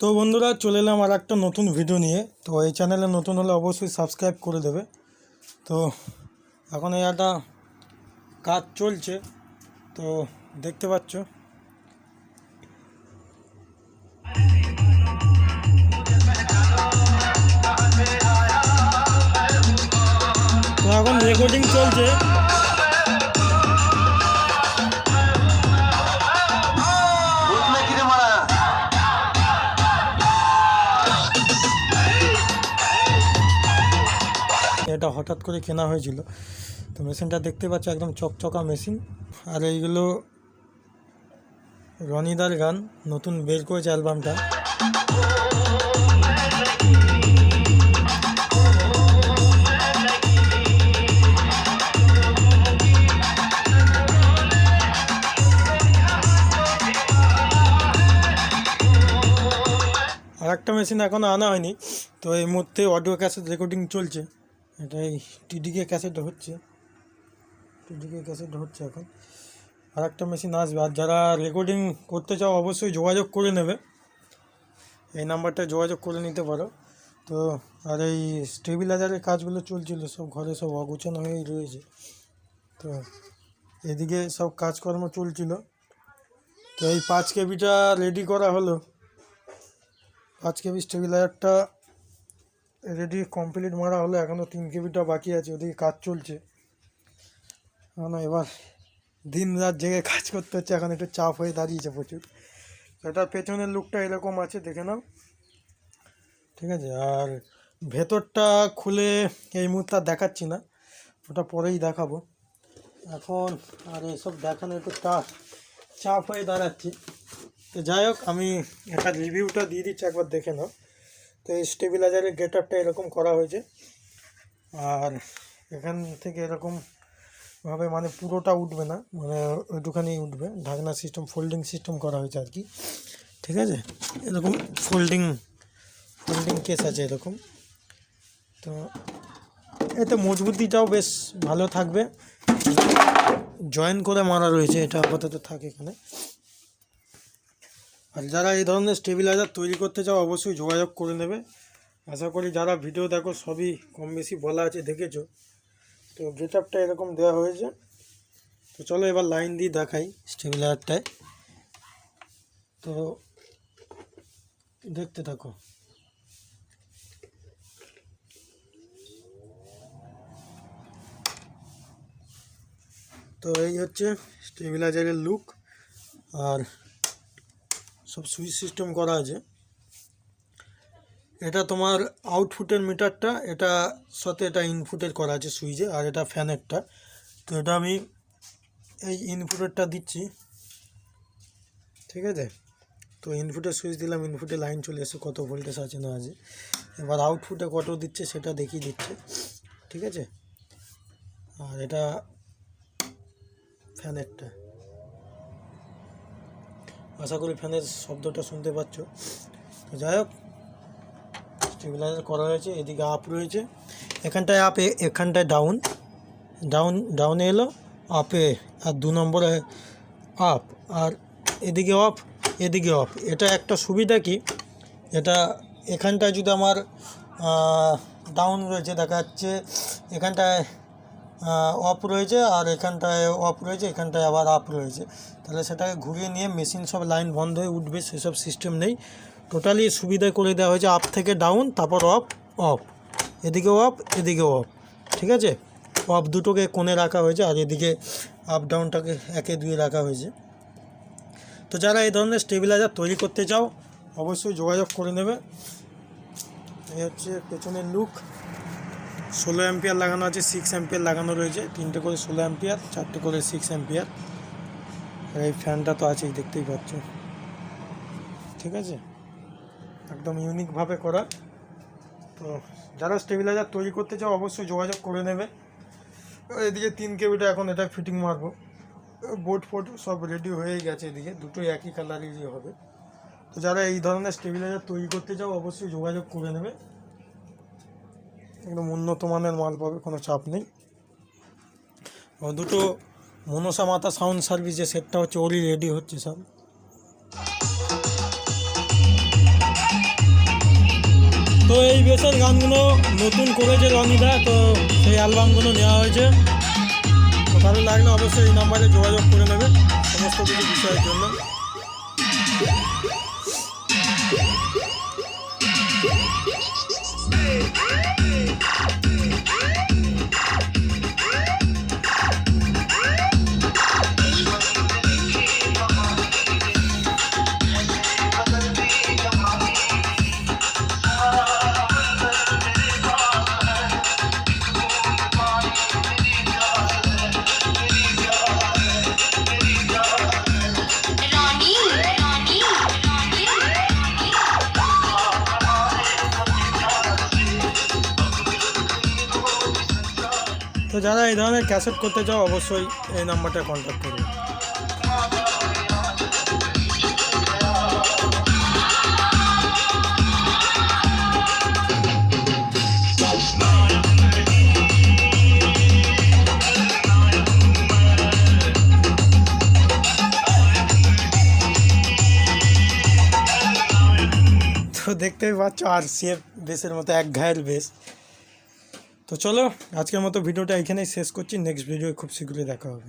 তো বন্ধুরা, চলে এলাম আর একটা নতুন ভিডিও নিয়ে। তো এই চ্যানেলে নতুন হলে অবশ্যই সাবস্ক্রাইব করে দেবে। তো এখন এই একটা কাজ চলছে। তো দেখতে পাচ্ছ। তো এখন রেকর্ডিং চলছে। এটা হঠাৎ করে কেনা হয়েছিল। তো মেশিনটা দেখতে পাচ্ছ একদম চকচকা মেশিন। আর এইগুলো রনিদার গান, নতুন বের করেছে অ্যালবামটা। আর একটা মেশিন এখনও আনা হয়নি। তো এই মুহূর্তে অডিও ক্যাসেট রেকর্ডিং চলছে। এটা এই টিডিকে ক্যাসেট হচ্ছে। টিডিকে ক্যাসেট হচ্ছে এখন। আর একটা মেশিন আসবে। আর যারা রেকর্ডিং করতে চাও, অবশ্যই যোগাযোগ করে নেবে। এই নাম্বারটায় যোগাযোগ করে নিতে পারো। তো, আর এই স্টেবিলাইজারের কাজগুলো চলছিল, সব ঘরে সব অগোছানো হয়েই রয়েছে। তো, এদিকে সব কাজকর্ম চলছিল। তো এই পাঁচ কেবিটা রেডি করা হলো। পাঁচ কেবি স্টেবিলাইজারটা রেডি কমপ্লিট মারা হলো এখনও তিন কেবিটা বাকি আছে, ওদিকে কাজ চলছে। না এবার দিন রাত জেগে কাজ করতে হচ্ছে, এখন একটু চাপ হয়ে দাঁড়িয়েছে প্রচুর। এটার পেছনের লুকটা এরকম আছে, দেখে নাও। ঠিক আছে, আর ভেতরটা খুলে এই মুহূর্তে দেখাচ্ছি না, ওটা পরেই দেখাবো। এখন, আর এসব দেখানো একটু চাপ চাপ হয়ে দাঁড়াচ্ছে। তো যাই হোক, আমি একটা রিভিউটা দিয়ে দিচ্ছি, একবার দেখে নাও। তো এই স্টেবিলাইজারের গেট আপটা এরকম করা হয়েছে। আর এখান থেকে এরকম ভাবে মানে পুরোটা উঠবে না মানে ওইটুখানি উঠবে। ঢাকনা সিস্টেম ফোল্ডিং সিস্টেম করা হয়েছে আর কি। ঠিক আছে? এরকম ফোল্ডিং ফোল্ডিং কেস আছে এরকম। তো এতে মজবুতিটাও বেশ ভালো থাকবে। জয়েন করে মারা রয়েছে, এটা আপাতত থাকে এখানে। আর যারা এই ধরনের স্টেবিলাইজার তৈরি করতে চাও, অবশ্যই যোগাযোগ করে নেবে। আশা করি যারা ভিডিও দেখো, সবই কম বেশি বলা আছে, দেখেছ। তো গেট আপটা এরকম দেওয়া হয়েছে। তো চলো এবার লাইন দিয়ে দেখাই স্টেবিলাইজারটায় তো দেখতে থাকো। তো এই হচ্ছে স্টেবিলাইজারের লুক আর সব সুইচ সিস্টেম করা আছে। এটা তোমার আউটপুটের মিটারটা, এটা সাথে এটা ইনপুটের করা আছে সুইচে, আর এটা ফ্যানেরটা। তো এটা আমি এই ইনপুটেরটা দিচ্ছি। ঠিক আছে? তো ইনপুটের সুইচ দিলাম ইনপুটে লাইন চলে এসে কত ভোল্টেজ আছে না আছে। এবার আউটপুটে কত দিচ্ছে সেটা দেখিয়ে দিচ্ছে। ঠিক আছে? আর এটা ফ্যানেরটা। আশা করি ফ্যানের শব্দটা শুনতে পাচ্ছ। তো যাই হোক স্টেবিলাইজার করা হয়েছে, এদিকে আপ রয়েছে। এখানটায় আপ এখানটায় ডাউন ডাউন ডাউনে এলো আপে আর দু নম্বরে আপ আর এদিকে অফ এদিকে অফ এটা একটা সুবিধা কি? এটা এখানটায় যদি আমার ডাউন রয়েছে, দেখা যাচ্ছে এখানটায় অফ রয়েছে, আর এখানটায় অফ রয়েছে, এখানটায় আবার আপ রয়েছে। তাহলে সেটাকে ঘুরিয়ে নিয়ে মেশিন সব লাইন বন্ধ হয়ে উঠবে, সেসব সিস্টেম নেই। টোটালি সুবিধা করে দেওয়া হয়েছে আপ থেকে ডাউন তারপর অফ অফ এদিকে অফ এদিকে অফ ঠিক আছে? অফ দুটোকে কোণে রাখা হয়েছে, আর এদিকে আপ ডাউনটাকে একে দুয়ে রাখা হয়েছে। তো যারা এই ধরনের স্টেবিলাইজার তৈরি করতে চাও, অবশ্যই যোগাযোগ করে নেবে। এই হচ্ছে পেছনের লুক ষোলো অ্যাম্পিয়ার লাগানো আছে সিক্স অ্যাম্পিয়ার লাগানো রয়েছে। তিনটে করে ষোলো অ্যাম্পিয়ার চারটে করে সিক্স অ্যাম্পিয়ার আর এই ফ্যানটা তো আছেই, দেখতেই পাচ্ছ। ঠিক আছে? একদম ইউনিকভাবে করা। তো যারা স্টেবিলাইজার তৈরি করতে চাও, অবশ্যই যোগাযোগ করে নেবে। এদিকে তিন কেবিটা এখন এটা ফিটিং মারবো। বোর্ড ফোর্ড সব রেডি হয়ে গেছে এদিকে, দুটোই একই কালারেরই হবে। তো যারা এই ধরনের স্টেবিলাইজার তৈরি করতে চাও, অবশ্যই যোগাযোগ করে নেবে। একদম উন্নত মানের মাল পাবে, কোনো চাপ নেই। দুটো মনসা মাতা সাউন্ড সার্ভিস যে সেটটা হচ্ছে ওরই রেডি হচ্ছে সব। তো এই বেসের গানগুলো নতুন করেছে রনিদা তো সেই অ্যালবামগুলো নেওয়া হয়েছে। তো ভালো লাগলে অবশ্যই এই নাম্বারে যোগাযোগ করে নেবে সমস্ত কিছু বিষয়ের জন্য। তো যারা এই ধরনের ক্যাসেট করতে চাও, অবশ্যই এই নাম্বারটা কন্ট্যাক্ট করবে। তো দেখতেই পাচ্ছ, আর সেফ বেসের মতো এক ঘায়ের বেস। তো চলো আজকের মতো ভিডিওটা এখানেই শেষ করছি। নেক্সট ভিডিও খুব শীঘ্রই দেখা হবে।